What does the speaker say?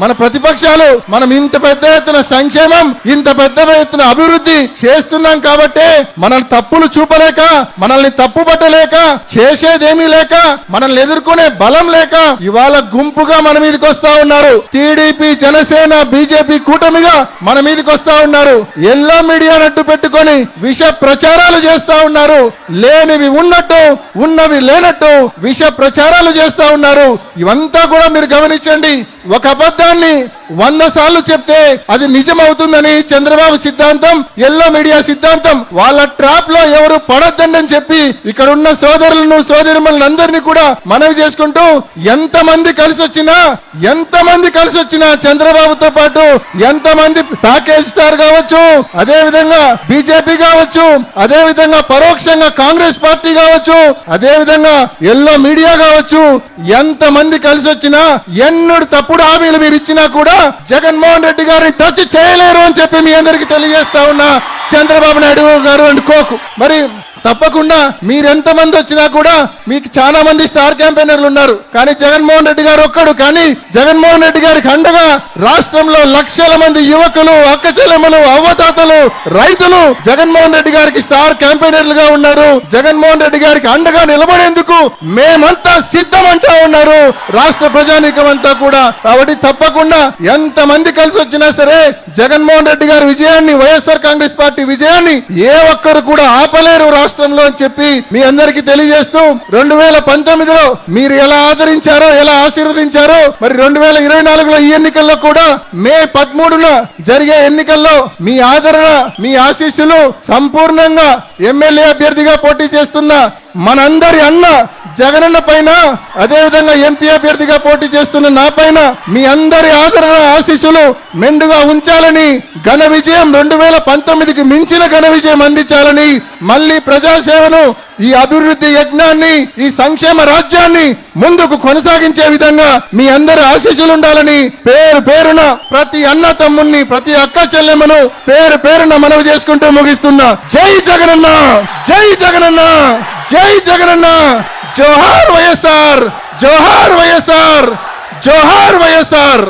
మన ప్రతిపక్షాలు మనం ఇంత పెద్ద ఎత్తున సంక్షేమం ఇంత పెద్ద ఎత్తున అభివృద్ధి చేస్తున్నాం కాబట్టే మనల్ని తప్పులు చూపలేక మనల్ని తప్పు పట్టలేక చేసేదేమీ లేక మనల్ని ఎదుర్కొనే బలం లేక ఇవాళ గుంపుగా మన మీదకి వస్తా ఉన్నారు. టీడీపీ జనసేన బీజేపీ కూటమిగా మన మీదకి వస్తా ఉన్నారు. ఎల్లో మీడియా నట్టు పెట్టుకొని విష ప్రచారాలు చేస్తా ఉన్నారు. లేనివి ఉన్నట్టు ఉన్నవి లేనట్టు విష ప్రచారాలు చేస్తా ఉన్నారు. ఇవంతా కూడా మీరు గమనించండి. ఒక అబద్ధాన్ని వంద సార్లు చెప్తే అది నిజమవుతుందని చంద్రబాబు సిద్ధాంతం ఎల్లో మీడియా సిద్ధాంతం వాళ్ళ ట్రాప్లో ఎవరు పడొద్దండి చెప్పి ఇక్కడ ఉన్న సోదరులను సోదరిమలను అందరినీ కూడా మనవి చేసుకుంటూ ఎంత మంది కలిసి వచ్చినా ఎంత మంది కలిసి వచ్చినా చంద్రబాబుతో పాటు ఎంత మంది ప్యాకేజ్ స్టార్ కావచ్చు అదే విధంగా బీజేపీ కావచ్చు అదే విధంగా పరోక్షంగా కాంగ్రెస్ పార్టీ కావచ్చు అదే విధంగా ఎల్లో మీడియా కావచ్చు ఎంత మంది కలిసి వచ్చినా ఎన్నుడు తప్పుడు హామీలు మీరు ఇచ్చినా కూడా జగన్మోహన్ రెడ్డి గారిని టచ్ చేయలేరు అని చెప్పి మీ అందరికీ తెలియజేస్తా ఉన్నా చంద్రబాబు నాయుడు గారు అండ్ కోకు. మరి తప్పకుండా మీరెంత మంది వచ్చినా కూడా మీకు చాలా మంది స్టార్ క్యాంపెయినర్లు ఉన్నారు. కానీ జగన్మోహన్ రెడ్డి గారు ఒక్కడు. కానీ జగన్మోహన్ రెడ్డి గారికి అండగా రాష్ట్రంలో లక్షల మంది యువకులు అక్కచెల్లెమ్మలు అవ్వతాతలు రైతులు జగన్మోహన్ రెడ్డి గారికి స్టార్ క్యాంపెయినర్లుగా ఉన్నారు. జగన్మోహన్ రెడ్డి గారికి అండగా నిలబడేందుకు మేమంతా సిద్ధమంటా ఉన్నారు. రాష్ట్ర ప్రజానీకం అంతా కూడా. కాబట్టి తప్పకుండా ఎంత మంది కలిసి వచ్చినా సరే జగన్మోహన్ రెడ్డి గారి విజయాన్ని వైఎస్ఆర్ కాంగ్రెస్ పార్టీ విజయాన్ని ఏ ఒక్కరు కూడా ఆపలేరు. రాష్ట్రంలో అని చెప్పి మీ అందరికీ తెలియజేస్తూ రెండు వేల పంతొమ్మిదిలో మీరు ఎలా ఆదరించారో ఎలా ఆశీర్వదించారో మరి రెండు వేల ఇరవై నాలుగులో ఈ ఎన్నికల్లో కూడా మే పదమూడున జరిగే ఎన్నికల్లో మీ ఆదరణ మీ ఆశీస్సులు సంపూర్ణంగా ఎమ్మెల్యే అభ్యర్థిగా పోటీ చేస్తున్న మనందరి అన్న జగనన్న పైన అదే విధంగా ఎంపీ అభ్యర్థిగా పోటీ చేస్తున్న నా పైన మీ అందరి ఆదరణ ఆశీస్సులు మెండుగా ఉంచాలని ఘన విజయం రెండు వేల పంతొమ్మిదికి మించిన ఘన విజయం అందించాలని మళ్ళీ ప్రజాసేవను ఈ అభివృద్ధి యజ్ఞాన్ని ఈ సంక్షేమ రాజ్యాన్ని ముందుకు కొనసాగించే విధంగా మీ అందరి ఆశీస్సులు ఉండాలని పేరు పేరున ప్రతి అన్న తమ్ముణ్ణి ప్రతి అక్క చెల్లెమ్మను పేరు పేరున మనవి చేసుకుంటూ ముగిస్తున్నా. జై జగనన్న! జై జగనన్న! జై జగనన్న! జోహార్ వైఎస్ఆర్! జోహార్ వైఎస్ఆర్! జోహార్ వైఎస్ఆర్!